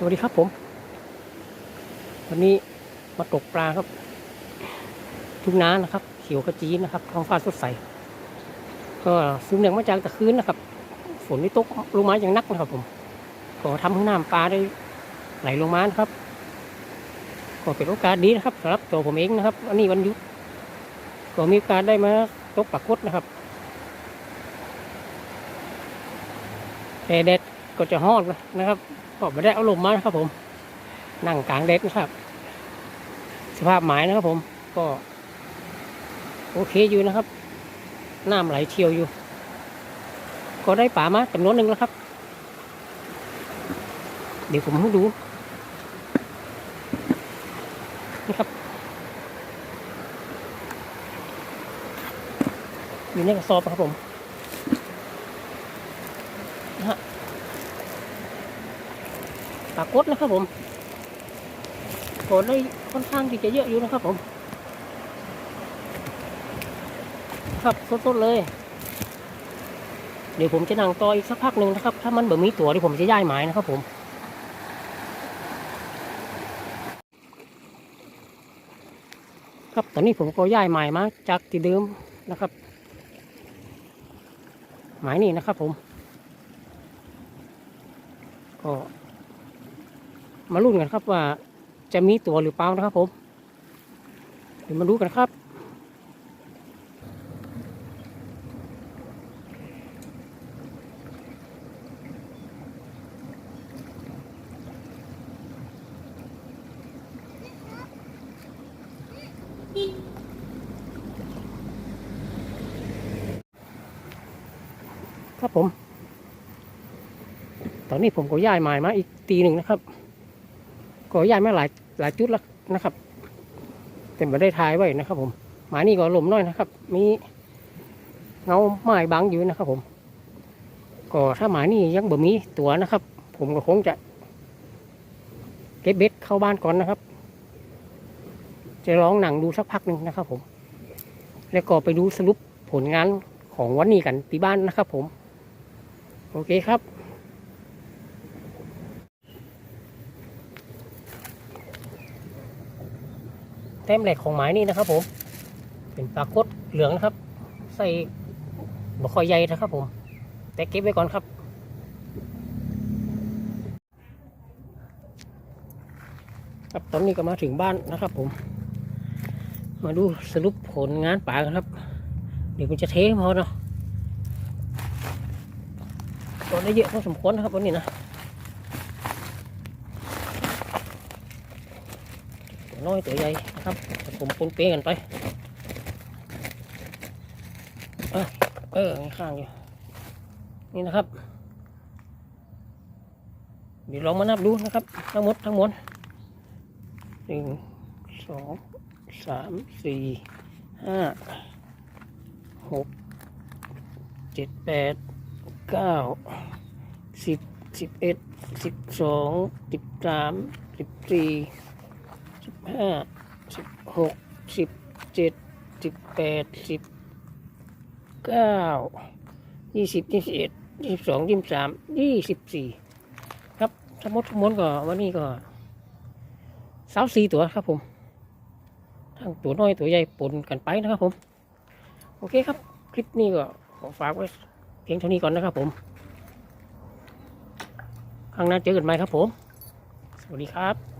สวัสดีครับผม วันนี้มาตกปลาครับ ทุ่งนานะครับ เขียวกระจีนะครับท้องฟ้าสดใส ก็ซึมเนื่องมาจากตะคืนนะครับ ฝนที่ตกลงมาอย่างนักนะครับผมก็ทำให้น้ำปลาได้ไหลลงมานะครับก็เป็นโอกาสดีนะครับสำหรับตัวผมเองนะครับอันนี้วันหยุดก็มีโอกาสได้มาตกปลากดนะครับแต่แดด ก็จะฮ้อนนะครับก็ไม่ได้เอาลมมานะครับ ผม นั่งกลางแดดนะครับ สภาพหมายนะครับ ผมก็ โอเคอยู่นะครับน้ำไหลเชี่ยวอยู่ ก็ได้ป่ามาจำนวนหนึ่งแล้วครับ เดี๋ยวผมให้ดูนี่ครับอยู่ในกระสอบครับผมนะฮะ ปลากดนะครับผมกดได้ค่อนข้างที่จะเยอะอยู่นะครับผม ครับสดๆเลย เดี๋ยวผมจะนั่งต่ออีกสักพักหนึ่งนะครับ ถ้ามันแบบมีตัวที่ผมจะย้ายหมายนะครับผมครับตอนนี้ผมก็ย้ายหมายมาจากที่เดิมนะครับ หมายนี่นะครับผม ก็ มาลุ้นกันครับว่าจะมีตัวหรือเปล่านะครับผมเดี๋ยวมาดูกันครับครับผม ตอนนี้ผมก็ย้ายหมายมาอีกตีหนึ่งนะครับ ก็ย้ายมาหลายหลายจุดแล้วนะครับแต่ไม่ได้ทายไว้นะครับ ผมหมายนี้ก็หลมน้อยนะครับ มีเงาไม้บังอยู่นะครับ ผม ก็ถ้าหมายนี้ยังบ่มีตัวนะครับ ผมก็คงจะ เก็บเบ็ดเข้าบ้านก่อนนะครับ จะลองหนังดูสักพักหนึ่งนะครับ ผม แล้วก็ไปดูสรุปผลงานของวันนี้กันที่บ้านนะครับ ผม โอเคครับ แต้มเหลกของไม้นี่นะครับ ผม เป็นปลากดเหลืองนะครับ ใส่บะคอยใหญ่นะครับ ผม แต่เก็บไว้ก่อนครับ ครับตอนนี้ก็มาถึงบ้านนะครับ ผม มาดูสรุปผลงานป่ากันครับ เดี๋ยวมันจะเทพอเนาะตอนได้เยอะพอสมควรนะครับวันนี้นะตัว น้อยตัวใหญ่นะครับผมปนเปกันไปเออเออข้างอยู่นี่นะครับเดี๋ยวลองมานับดูนะครับ ทั้งหมดทั้งมวลหนึ่งสองสามสี่ห้าหกเจ็ดแปดเก้าสิบสิบเอ็ดสิบสองสิบสามสิบสี่ ห้าสิบหกสิบเจ็ดสิบแปดสิบเก้ายี่สิบยี่สิบเอ็ดยี่สิบสองยี่สิบสามยี่สิบสี่ครับทั้งหมดทั้งมวลก็วันนี้ก็สาวสี่ตัวครับผมทั้งตัวน้อยตัวใหญ่ปนกันไปนะครับผม โอเคครับ คลิปนี้ก็ขอฝากไว้เพียงเท่านี้ก่อนนะครับผมครั้งหน้าเจอกันใหม่ครับผม สวัสดีครับ